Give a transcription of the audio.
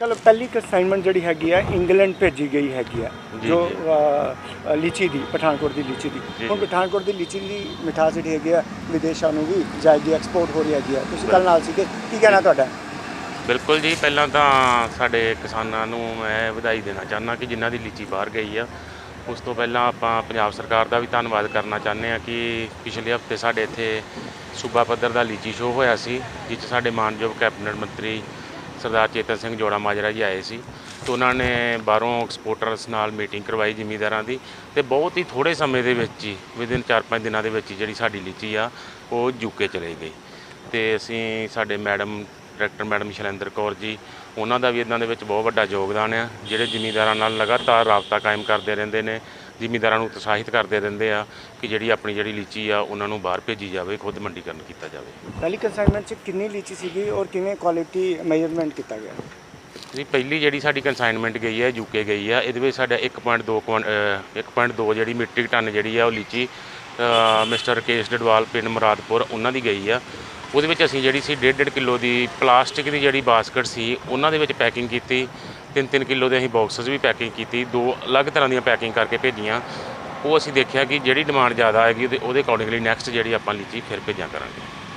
ਕੱਲ ਪਹਿਲੀ ਕੰਸਾਈਨਮੈਂਟ ਜਿਹੜੀ ਹੈਗੀ ਆ ਇੰਗਲੈਂਡ ਭੇਜੀ ਗਈ ਹੈਗੀ ਆ ਜੀ, ਲੀਚੀ ਦੀ ਪਠਾਨਕੋਟ ਦੀ ਲੀਚੀ ਦੀ। ਹੁਣ। ਪਠਾਨਕੋਟ ਦੀ ਲੀਚੀ ਦੀ ਮਿਠਾਸ ਜਿਹੜੀ ਹੈਗੀ ਆ ਵਿਦੇਸ਼ਾਂ ਨੂੰ ਵੀ ਜਾਏਗੀ ਐਕਸਪੋਰਟ ਹੋ ਰਹੀ ਹੈਗੀ ਆ। ਤੁਸੀਂ ਕੱਲ ਨਾਲ ਸੀਗੇ ਕੀ ਕਹਿਣਾ ਤੁਹਾਡਾ? ਬਿਲਕੁਲ ਜੀ ਪਹਿਲਾਂ ਤਾਂ ਸਾਡੇ ਕਿਸਾਨਾਂ ਨੂੰ ਮੈਂ ਵਧਾਈ ਦੇਣਾ ਚਾਹੁੰਦਾ ਕਿ ਜਿਨ੍ਹਾਂ ਦੀ ਲੀਚੀ ਬਾਹਰ ਗਈ ਆ ਉਸ ਤੋਂ ਪਹਿਲਾਂ ਆਪਾਂ ਪੰਜਾਬ ਸਰਕਾਰ ਦਾ ਵੀ ਧੰਨਵਾਦ ਕਰਨਾ ਚਾਹੁੰਦੇ ਆ ਕਿ ਪਿਛਲੇ ਹਫ਼ਤੇ ਸਾਡੇ ਇੱਥੇ ਸੂਬਾ ਪੱਧਰ ਦਾ ਲੀਚੀ ਸ਼ੋਅ ਹੋਇਆ ਸੀ 'ਚ ਸਾਡੇ ਮਾਨਯੋਗ ਕੈਬਨਿਟ ਮੰਤਰੀ ਸਰਦਾਰ ਚੇਤਨ ਸਿੰਘ ਜੋੜਾ ਮਾਜਰਾ ਜੀ ਆਏ ਸੀ ਤੇ ਉਹਨਾਂ ਨੇ ਬਾਹਰੋਂ ਐਕਸਪੋਰਟਰਸ ਨਾਲ ਮੀਟਿੰਗ ਕਰਵਾਈ ਜ਼ਿਮੀਂਦਾਰਾਂ ਦੀ ਤੇ ਬਹੁਤ ਹੀ ਥੋੜੇ ਸਮੇਂ ਦੇ ਵਿੱਚ ਹੀ ਵਿਦਿਨ 4-5 ਦਿਨਾਂ ਦੇ ਵਿੱਚ ਹੀ ਜਿਹੜੀ ਸਾਡੀ ਲੀਚੀ ਆ, ਉਹ ਯੂਕੇ ਚਲੇ ਗਈ ਤੇ ਅਸੀਂ ਸਾਡੇ madam director madam Shailendra Kaur ji, ਉਹਨਾਂ ਦਾ ਵੀ ਇਦਾਂ ਦੇ ਵਿੱਚ ਬਹੁਤ ਵੱਡਾ ਯੋਗਦਾਨ ਆ, ਜਿਹੜੇ ਜ਼ਿਮੀਂਦਾਰਾਂ ਨਾਲ ਲਗਾਤਾਰ ਰਾਬਤਾ ਕਾਇਮ ਕਰਦੇ ਰਹਿੰਦੇ ਨੇ। ਜ਼ਿਮੀਂਦਾਰਾਂ ਨੂੰ ਉਤਸ਼ਾਹਿਤ ਕਰਦੇ ਰਹਿੰਦੇ ਆ ਕਿ ਜਿਹੜੀ ਆਪਣੀ ਜਿਹੜੀ ਲੀਚੀ ਆ ਉਹਨਾਂ ਨੂੰ ਬਾਹਰ ਭੇਜੀ ਜਾਵੇ ਖੁਦ ਮੰਡੀਕਰਨ ਕੀਤਾ ਜਾਵੇ। ਪਹਿਲੀ ਕੰਸਾਈਨਮੈਂਟ 'ਚ ਕਿੰਨੀ ਲੀਚੀ ਸੀਗੀ ਔਰ ਕਿਵੇਂ ਕੁਆਲਿਟੀ ਮੈਜ਼ਰਮੈਂਟ ਕੀਤਾ ਗਿਆ? ਜੀ ਪਹਿਲੀ ਜਿਹੜੀ ਸਾਡੀ ਕੰਸਾਈਨਮੈਂਟ ਗਈ ਹੈ ਯੂਕੇ ਗਈ ਆ ਇਹਦੇ ਵਿੱਚ ਸਾਡਾ 1.2 ਕੁਆਂਟ- ਅ, 1.2 ਜਿਹੜੀ ਮੀਟ੍ਰਿਕ ਟਨ ਜਿਹੜੀ ਆ ਉਹ ਲੀਚੀ ਮਿਸਟਰ ਰਕੇਸ਼ ਡਡਵਾਲ ਪਿੰਡ ਮੁਰਾਦਪੁਰ ਉਹਨਾਂ ਦੀ ਗਈ ਆ। ਉਹਦੇ ਵਿੱਚ ਅਸੀਂ ਜਿਹੜੀ ਸੀ 1.5 ਕਿਲੋ ਦੀ ਪਲਾਸਟਿਕ ਦੀ ਜਿਹੜੀ ਬਾਸਕਟ ਸੀ ਉਹਨਾਂ ਦੇ ਵਿੱਚ ਪੈਕਿੰਗ ਕੀਤੀ। 3-3 ਕਿਲੋ ਦੇ ਅਸੀਂ ਬਾਕਸਸ ਵੀ ਪੈਕਿੰਗ ਕੀਤੀ, ਦੋ ਅਲੱਗ ਤਰ੍ਹਾਂ ਦੀਆਂ ਪੈਕਿੰਗ ਕਰਕੇ ਭੇਜੀਆਂ। ਉਹ ਅਸੀਂ ਦੇਖਿਆ ਕਿ ਜਿਹੜੀ ਡਿਮਾਂਡ ਜ਼ਿਆਦਾ ਆਏਗੀ ਉਹਦੇ ਉਹਦੇ ਅਕੋਰਡਿੰਗਲੀ ਨੈਕਸਟ ਜਿਹੜੀ ਆਪਾਂ ਲੀਚੀ ਫਿਰ ਭੇਜਿਆ ਕਰਾਂਗੇ।